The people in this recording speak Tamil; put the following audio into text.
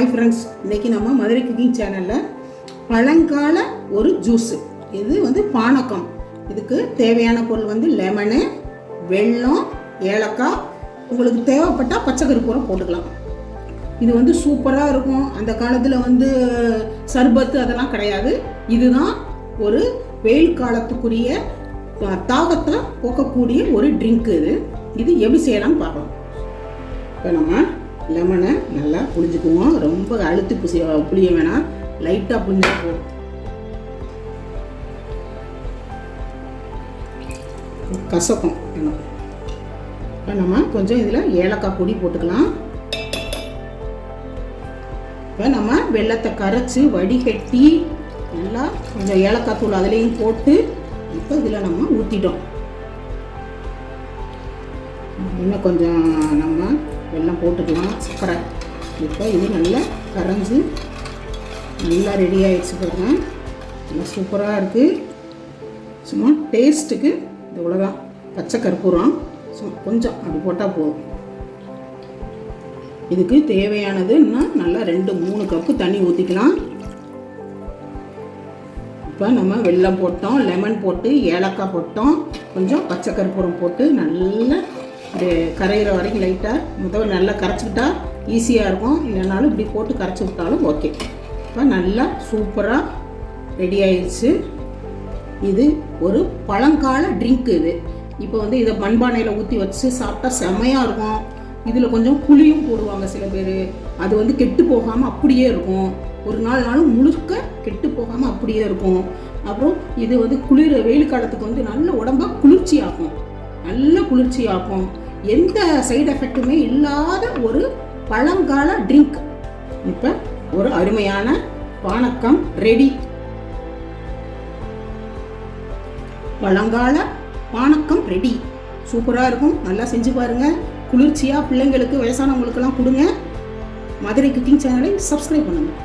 ஹாய் ஃப்ரெண்ட்ஸ் இன்னைக்கு நம்ம மதுரை குக்கிங் சேனலில் பழங்கால ஒரு ஜூஸு இது வந்து பானக்கம் இதுக்கு தேவையான பொருள் வந்து லெமனு வெல்லம் ஏலக்காய். உங்களுக்கு தேவைப்பட்டால் பச்சை கருப்பூரம் போட்டுக்கலாம். இது வந்து சூப்பராக இருக்கும். அந்த காலத்தில் வந்து சர்பத்து அதெல்லாம் கிடையாது. இதுதான் ஒரு வெயில் காலத்துக்குரிய தாகத்தை போக்கக்கூடிய ஒரு ட்ரிங்க் இது. இது எப்படி செய்யலாம்னு பார்க்கலாம். இப்போ நம்ம லெமனை நல்லா புளிஞ்சுக்குவோம். ரொம்ப அழுத்தி புசி புளிய வேணாம். லைட்டாக புளிஞ்சுக்குவோம் கசக்கும் இப்போ நம்ம கொஞ்சம் இதில் ஏலக்காய் பொடி போட்டுக்கலாம். இப்போ நம்ம வெள்ளத்தை கரைச்சி வடிகட்டி நல்லா கொஞ்சம் ஏலக்காய் தூள் அதுலேயும் போட்டு இப்போ இதில் நம்ம ஊற்றிட்டோம் இன்னும் கொஞ்சம் நம்ம வெள்ளம் போட்டுக்கலாம். சர்க்கரை இப்போ இது நல்லா கரைஞ்சி நல்லா ரெடி ஆகிடுச்சு பாருங்கள் நல்லா சூப்பராக இருக்குது சும்மா டேஸ்ட்டுக்கு இது இவ்வளோதான் பச்சை கற்பூரம். சும்மா கொஞ்சம் அப்படி போட்டால் போதும். இதுக்கு தேவையானது இன்னும் நல்லா ரெண்டு மூணு கப்பு தண்ணி ஊற்றிக்கலாம் இப்போ நம்ம வெல்லம் போட்டோம் லெமன் போட்டு ஏலக்காய் போட்டோம். கொஞ்சம் பச்சை கற்பூரம் போட்டு நல்லா இது கரையிற வரைக்கும் லைட்டாக முதல் நல்லா கரைச்சிக்கிட்டா ஈஸியாக இருக்கும். இல்லைனாலும் இப்படி போட்டு கரைச்சி விட்டாலும் ஓகே இப்போ நல்லா சூப்பராக ரெடி ஆயிடுச்சு இது ஒரு பழங்கால ட்ரிங்க் இது. இப்போ வந்து இதை மண்பானையில் ஊற்றி வச்சு சாப்பிட்டா செமையாக இருக்கும். இதில் கொஞ்சம் புளியும் போடுவாங்க சில பேர். அது வந்து கெட்டு போகாமல் அப்படியே இருக்கும். ஒரு நாள் நாளும் முழுக்க கெட்டு போகாமல் அப்படியே இருக்கும். அப்புறம் இது வந்து குளிர் வெயில் காலத்துக்கு வந்து நல்ல உடம்பாக குளிர்ச்சி ஆகும் நல்ல குளிர்ச்சியாக்கும். எந்த சைடு எஃபெக்ட்டுமே இல்லாத ஒரு பழங்கால ட்ரிங்க் இப்போ ஒரு அருமையான பானக்கம் ரெடி பழங்கால பானக்கம் ரெடி சூப்பராக இருக்கும். நல்லா செஞ்சு பாருங்கள் குளிர்ச்சியாக பிள்ளைங்களுக்கு வயசானவங்களுக்கெல்லாம் கொடுங்க. மதுரை குக்கிங் சேனலை சப்ஸ்கிரைப் பண்ணுங்கள்